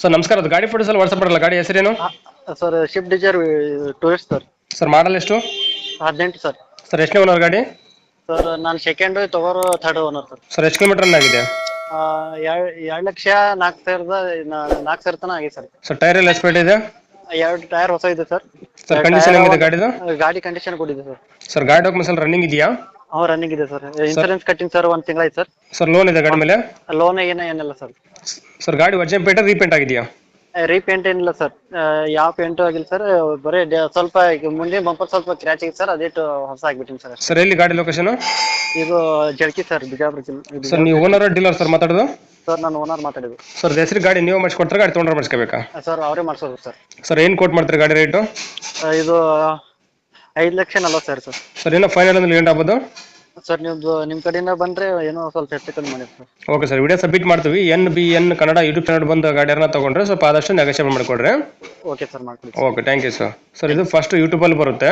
Sir ನಮಸ್ಕಾರ ಅದು ಗಾಡಿ ಫೋಟೋಸ್ ಅಲ್ಲಿ ವಾಟ್ಸಪ್ ಮಾಡಲ್ಲ ಗಾಡಿ ಹೆಸರೇನು? Sir Swift Dzire tourist sir sir model ಎಷ್ಟು? ಹದಿನೆಂಟು ಸರ್ ಸರ್ ಎಷ್ಟನೇ ಓನರ್ ಗಾಡಿ? ಸರ್ ನಾನು ಸೆಕೆಂಡ್ ತಗೋರು ಥರ್ಡ್ ಓನರ್ ಸರ್ ಸರ್ ಎಷ್ಟು ಕಿಲೋಮೀಟರ್ ಆಗಿದೆ? ಎರಡು ಎರಡು ಲಕ್ಷ ನಾಲ್ಕು ಸಾವಿರದ ನಾಲ್ಕು ಸಾವಿರ ತನಕ ಆಗಿದೆ ಸರ್ ಸರ್ ಟೈರ್ ಎಲ್ಲ ಸ್ಪೀಡ್ ಇದೆ ಎರಡು ಟೈರ್ ಹೊಸ ಇದೆ ಸರ್ ಸರ್ ಕಂಡೀಷನ್ ಹೆಂಗಿದೆ ಗಾಡಿದು? ಗಾಡಿ ಕಂಡೀಷನ್ ಕೊಟ್ಟಿದೆ ಸರ್ ಸರ್ ಗಾಡಿ ಡಾಕ್ಯುಮೆಂಟ್ಸ್ ಎಲ್ಲ ರನ್ನಿಂಗ್ ಇದೆಯಾ? ಅವ್ ರನ್ನಿಂಗ್ ಇದೆ ಸರ್ ಇನ್ಸೂರೆನ್ಸ್ ಕಟ್ಟಿಂಗ್ ಸರ್ ಒಂದು ತಿಂಗಳಾಯ್ತು ಸರ್ ಸರ್ ಲೋನ್ ಇದೆ ಗಾಡಿ ಮೇಲೆ? ಲೋನ್ ಏನ ಏನಿಲ್ಲ ಸರ್ ಸರ್ ಗಾಡಿ ವರ್ಜನ್ ಪೇಂಟ್ ರೀಪೇಂಟ್ ಆಗಿದೆಯಾ? ರೀಪೇಂಟ್ ಏನಿಲ್ಲ ಸರ್ ಯಾವ ಪೇಂಟು ಆಗಿಲ್ಲ ಸರ್ ಬರೀ ಡ- ಸ್ವಲ್ಪ ಈಗ ಮುಂದೆ ಬಂಪರ್ ಸ್ವಲ್ಪ ಕ್ರ್ಯಾಚ್ ಆಗಿದೆ ಸರ್ ಅದೇಟು ಹೊಸ ಆಗ್ಬಿಟ್ಟಿನಿ ಸರ್ ಸರ್ ಎಲ್ಲಿ ಗಾಡಿ ಲೊಕೇಶನ್ ಇದು ಜಳ್ಕಿ ಸರ್ ಬಿಜಾಪುರ ಜಿಲ್ಲೆ ಸರ್ ನೀವು ಓನರ್ ಡೀಲರ್ ಸರ್ ಮಾತಾಡೋದು? ಸರ್ ನಾನು ಓನರ್ ಮಾತಾಡಿದ್ದು ಸರ್ ಹೆಸರು ಗಾಡಿ ನೀವು ಮಾಡಿಸ್ಕೊಡ್ತಾರೆ ಗಾಡಿ ತೊಗೊಂಡ್ರೆ ಮಾಡಿಸ್ಕೋಬೇಕಾ? ಸರ್ ಅವರೇ ಮಾಡಿಸೋದು ಸರ್ ಸರ್ ಏನು ಕೋಟ್ ಮಾಡ್ತಾರೆ ಗಾಡಿ ರೇಟು ಇದು ಐದು ಲಕ್ಷ ನಲ್ವತ್ತು ಸಾವಿರ ಸರ್ ಸರ್ ಏನೋ ಫೈನಲ್ ಅಂದ್ರೆ ಏನು ಆಗ್ಬೋದು? ಸರ್ ನಿಮ್ದು ನಿಮ್ಮ ಕಡೆಯಿಂದ ಬಂದ್ರೆ ಏನೋ ಸ್ವಲ್ಪ ಹೆಚ್ಚು ಕಮ್ಮಿ ಮಾಡಿ sir. Okay sir video submit ಮಾಡ್ತೀವಿ. N B N Kannada YouTube channel ಬಂದ ಗಾಡಿಯನ್ನ ತಗೊಂಡ್ರೆ ಸ್ವಲ್ಪ ಆದಷ್ಟು ನೆಗೋಷಿಯೇಟ್ ಮಾಡಿಕೊಡ್ರಿ. ಓಕೆ ಸರ್ ಮಾಡ್ಕೊಡಿ okay thank you sir sir ಇದು ಫಸ್ಟ್ ಯೂಟ್ಯೂಬಲ್ಲಿ ಬರುತ್ತೆ.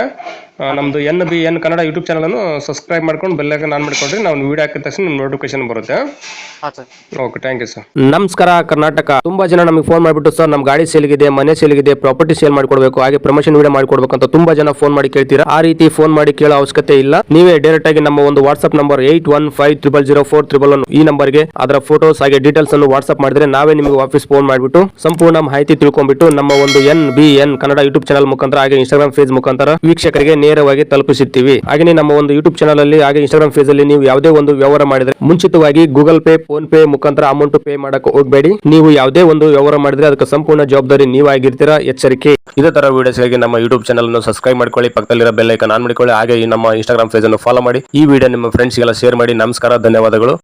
ಆ, ನಮ್ದು N B N Kannada YouTube ಚಾನಲನ್ನು ಸಬ್ಸ್ಕ್ರೈಬ್ ಮಾಡ್ಕೊಂಡು ಬೆಲ್ಲೈಕನ್ ಆನ್ ಮಾಡಿಕೊಂಡ್ರೆ. ನಾವು ವಿಡಿಯೋ ಹಾಕಿದ ತಕ್ಷಣ ನಿಮ್ಮ ನೋಟಿಫಿಕೇಶನ್ ಬರುತ್ತೆ. ಹಾಂ sir. Okay thank you sir ನಮಸ್ಕಾರ ಕರ್ನಾಟಕ. ತುಂಬಾ ಜನ ನಮಗೆ ಫೋನ್ ಮಾಡಿಬಿಟ್ಟು ಸರ್ ನಮ್ಮ ಗಾಡಿ ಸೇಲ್ಗಿದೆ ಮನೆ ಸೇಲ್ಗಿದೆ ಪ್ರಾಪರ್ಟಿ ಸೇಲ್ ಮಾಡ್ಕೊಡ್ಬೇಕು ಹಾಗೆ ಪ್ರಮೋಷನ್ ವಿಡಿಯೋ ಮಾಡ್ಕೊಡ್ಬೇಕು ಅಂತ ತುಂಬಾ ಜನ ಫೋನ್ ಮಾಡಿ ಕೇಳ್ತೀರಾ? ಆ ರೀತಿ ಫೋನ್ ಮಾಡಿ ಕೇಳೋ ಅವಶ್ಯಕತೆ ಇಲ್ಲ. ನೀವೇ ಡೈರೆಕ್ಟ್ ಆಗಿ ನಮ್ಮ ಒಂದು WhatsApp number eight one five triple zero four triple one ಈ ನಂಬರ್ಗೆ ಅದರ ಫೋಟೋಸ್ ಹಾಗೆ ಡೀಟೇಲ್ಸ್ ಅನ್ನು ವಾಟ್ಸ್ಆಪ್ ಮಾಡಿದ್ರೆ ನಾವೇ ನಿಮಗೆ ವಾಪಸ್ ಫೋನ್ ಮಾಡಿಬಿಟ್ಟು ಸಂಪೂರ್ಣ ಮಾಹಿತಿ ತಿಳ್ಕೊಂಡ್ಬಿಟ್ಟು ನಮ್ಮ ಒಂದು N B N Kannada YouTube channel ಮುಖಾಂತರ ಹಾಗೆ ಇನ್ಸ್ಟಾಗ್ರಾಮ್ ಫೇಸ್ ಮುಖಾಂತರ ವೀಕ್ಷಕರಿಗೆ ನೇರವಾಗಿ ತಲುಪಿಸುತ್ತೀವಿ. ಹಾಗೆ ನಮ್ಮ ಒಂದು ಯೂಟ್ಯೂಬ್ ಚಾನಲ್ ಅಲ್ಲಿ ಹಾಗೆ ಇನ್ಸ್ಟಾಗ್ರಾಮ್ ಫೇಸ್ ಅಲ್ಲಿ ನೀವು ಯಾವುದೇ ಒಂದು ವ್ಯವಹಾರ ಮಾಡಿದ್ರೆ ಮುಂಚಿತವಾಗಿ ಗೂಗಲ್ ಪೇ ಫೋನ್ ಪೇ ಮುಖಾಂತರ ಅಮೌಂಟ್ ಪೇ ಮಾಡಕ್ಕೆ ಹೋಗಬೇಡಿ. ನೀವು ಯಾವುದೇ ಒಂದು ವ್ಯವಹಾರ ಮಾಡಿದ್ರೆ ಅದಕ್ಕೆ ಸಂಪೂರ್ಣ ಜವಾಬ್ದಾರಿ ನೀವಾಗಿರ್ತೀರಾ ಎಚ್ಚರಿಕೆ. ಇದೇ ತರ ವಿಡಿಯೋಸ್ಗಾಗಿ ನಮ್ಮ ಯೂಟ್ಯೂಬ್ ಚಾನಲ್ ಅನ್ನು ಸಬ್ಸ್ಕ್ರೈಬ್ ಮಾಡ್ಕೊಳ್ಳಿ. ಪಕ್ಕದಲ್ಲಿರೋ ಬೆಲ್ ಐಕನ್ ಆನ್ ಮಾಡಿಕೊಳ್ಳಿ. ಹಾಗೆ ನಮ್ಮ ಇನ್ಸ್ಟಾಗ್ರಾಮ್ ಫೇಸ್ ಅನ್ನು ಫಾಲೋ ಮಾಡಿ. ಈ ನಿಮ್ಮ ಫ್ರೆಂಡ್ಸ್ಗೆಲ್ಲ ಶೇರ್ ಮಾಡಿ ನಮಸ್ಕಾರ ಧನ್ಯವಾದಗಳು.